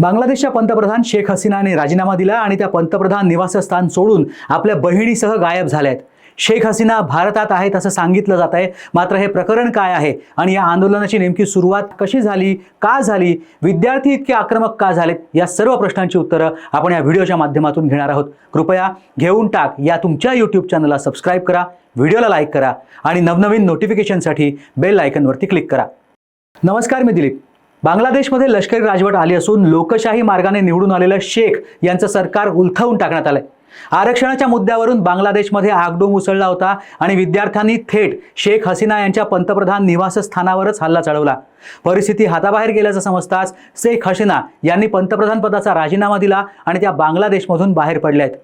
बांगलादेशच्या पंतप्रधान शेख हसीनाने राजीनामा दिला आणि त्या पंतप्रधान निवासस्थान सोडून आपल्या बहिणीसह गायब झाल्या आहेत शेख हसीना भारतात आहेत असं सांगितलं जात आहे. मात्र हे प्रकरण काय आहे आणि या आंदोलनाची नेमकी सुरुवात कशी झाली का झाली विद्यार्थी इतके आक्रमक का झालेत या सर्व प्रश्नांची उत्तरं आपण या व्हिडिओच्या माध्यमातून घेणार आहोत. कृपया घेऊन टाक या तुमच्या यूट्यूब चॅनलला सबस्क्राईब करा व्हिडिओला लाईक करा आणि नवनवीन नोटिफिकेशनसाठी बेल आयकनवरती क्लिक करा. नमस्कार मी दिलीप. बांगलादेशमध्ये लष्करी राजवट आली असून लोकशाही मार्गाने निवडून आलेलं शेख यांचं सरकार उलथवून टाकण्यात आलंय. आरक्षणाच्या मुद्द्यावरून बांगलादेशमध्ये आगडोंब उसळला होता आणि विद्यार्थ्यांनी थेट शेख हसीना यांच्या पंतप्रधान निवासस्थानावरच हल्ला चढवला. परिस्थिती हाताबाहेर गेल्याचं समजताच शेख हसीना यांनी पंतप्रधान पदाचा राजीनामा दिला आणि त्या बांगलादेशमधून बाहेर पडल्या आहेत.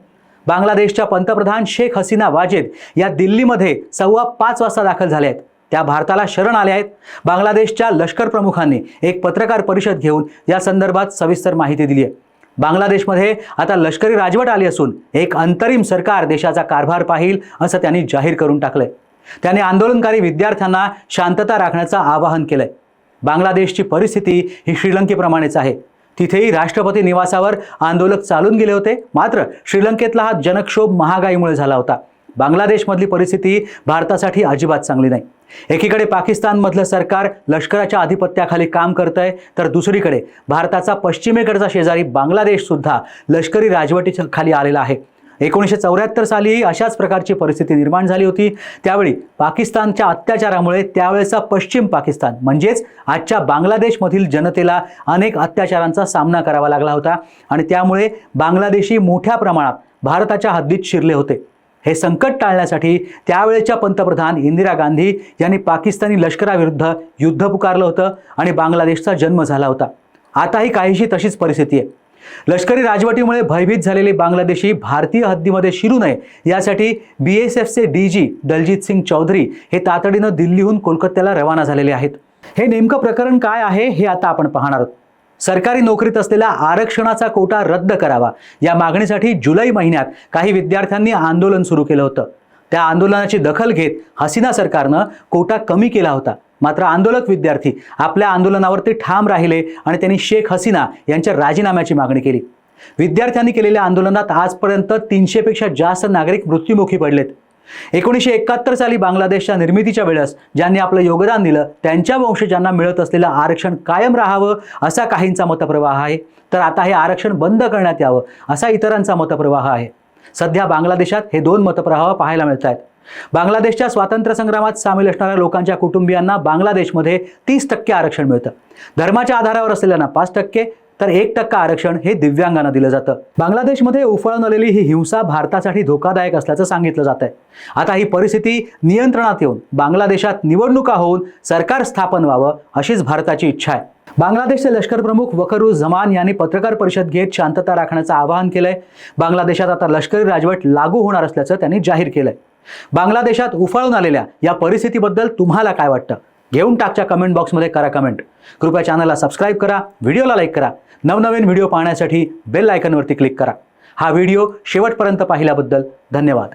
बांगलादेशच्या पंतप्रधान शेख हसीना वाजेद या दिल्लीमध्ये सव्वा पाच वाजता दाखल झाल्या आहेत. त्या भारताला शरण आल्या आहेत. बांगलादेशच्या लष्कर प्रमुखांनी एक पत्रकार परिषद घेऊन या संदर्भात सविस्तर माहिती दिली आहे. बांगलादेशमध्ये आता लष्करी राजवट आली असून एक अंतरिम सरकार देशाचा कारभार पाहिल असं त्यांनी जाहीर करून टाकलंय. त्याने आंदोलनकारी विद्यार्थ्यांना शांतता राखण्याचं आवाहन केलंय. बांगलादेशची परिस्थिती ही श्रीलंकेप्रमाणेच आहे. तिथेही राष्ट्रपती निवासावर आंदोलक चालून गेले होते. मात्र श्रीलंकेतला हा जनक्षोभ महागाईमुळे झाला होता. बांगलादेशमधली परिस्थिती भारतासाठी अजिबात चांगली नाही. एकीकडे पाकिस्तानमधलं सरकार लष्कराच्या आधिपत्याखाली काम करत आहे तर दुसरीकडे भारताचा पश्चिमेकडचा शेजारी बांगलादेशसुद्धा लष्करी राजवटीच्या खाली आलेला आहे. एकोणीसशे चौऱ्याहत्तर सालीही अशाच प्रकारची परिस्थिती निर्माण झाली होती. त्यावेळी पाकिस्तानच्या अत्याचारामुळे त्यावेळेचा पश्चिम पाकिस्तान म्हणजेच आजच्या बांगलादेशमधील जनतेला अनेक अत्याचारांचा सामना करावा लागला होता आणि त्यामुळे बांगलादेशी मोठ्या प्रमाणात भारताच्या हद्दीत शिरले होते. हे संकट टाळण्यासाठी त्यावेळेच्या पंतप्रधान इंदिरा गांधी यांनी पाकिस्तानी लष्कराविरुद्ध युद्ध पुकारलं होतं आणि बांगलादेशचा जन्म झाला होता. आताही काहीशी तशीच परिस्थिती आहे. लष्करी राजवटीमुळे भयभीत झालेले बांगलादेशी भारतीय हद्दीमध्ये शिरू नये यासाठी बी एस एफचे डी जी दलजीत सिंग चौधरी हे तातडीनं दिल्लीहून कोलकात्याला रवाना झालेले आहेत. हे नेमकं प्रकरण काय आहे हे आता आपण पाहणार आहोत. सरकारी नोकरीत असलेला आरक्षणाचा कोटा रद्द करावा. या मागणीसाठी जुलै महिन्यात काही विद्यार्थ्यांनी आंदोलन सुरू केलं होतं. त्या आंदोलनाची दखल घेत हसीना सरकारनं कोटा कमी केला होता. मात्र आंदोलक विद्यार्थी आपल्या आंदोलनावरती ठाम राहिले आणि त्यांनी शेख हसीना यांच्या राजीनाम्याची मागणी केली. विद्यार्थ्यांनी केलेल्या आंदोलनात आजपर्यंत तीनशेपेक्षा जास्त नागरिक मृत्युमुखी पडलेत. एकोणीसशे एकाहत्तर साली बांगलादेशच्या निर्मितीच्या वेळेस ज्यांनी आपलं योगदान दिलं त्यांच्या वंशजांना मिळत असलेलं आरक्षण कायम राहावं असा काहींचा मतप्रवाह आहे. तर आता हे आरक्षण बंद करण्यात यावं असा इतरांचा मतप्रवाह आहे. सध्या बांगलादेशात हे दोन मतप्रवाह पाहायला मिळत आहेत बांगलादेशच्या स्वातंत्र्य संग्रामात सामील असणाऱ्या लोकांच्या कुटुंबियांना बांगलादेशमध्ये तीस टक्के आरक्षण मिळतं. धर्माच्या आधारावर असलेल्यांना पाच टक्के तर एक टक्का आरक्षण हे दिव्यांगांना दिलं जातं. बांगलादेशमध्ये उफाळून आलेली ही हिंसा भारतासाठी धोकादायक असल्याचं सांगितलं जात आहे आता ही परिस्थिती नियंत्रणात येऊन बांगलादेशात निवडणुका होऊन सरकार स्थापन व्हावं अशीच भारताची इच्छा आहे. बांगलादेशचे लष्कर प्रमुख वकरू जमान यांनी पत्रकार परिषद घेत शांतता राखण्याचं आवाहन केलंय. बांगलादेशात आता लष्करी राजवट लागू होणार असल्याचं त्यांनी जाहीर केलंय. बांगलादेशात उफाळून आलेल्या या परिस्थितीबद्दल तुम्हाला काय वाटतं? घेऊन टाकच्या कमेंट बॉक्समध्ये करा कमेंट कृपया चॅनलला सबस्क्राईब करा व्हिडिओला लाईक करा. नवनवीन व्हिडिओ पाहण्यासाठी बेल आयकनवरती क्लिक करा. हा व्हिडिओ शेवटपर्यंत पाहिल्याबद्दल धन्यवाद.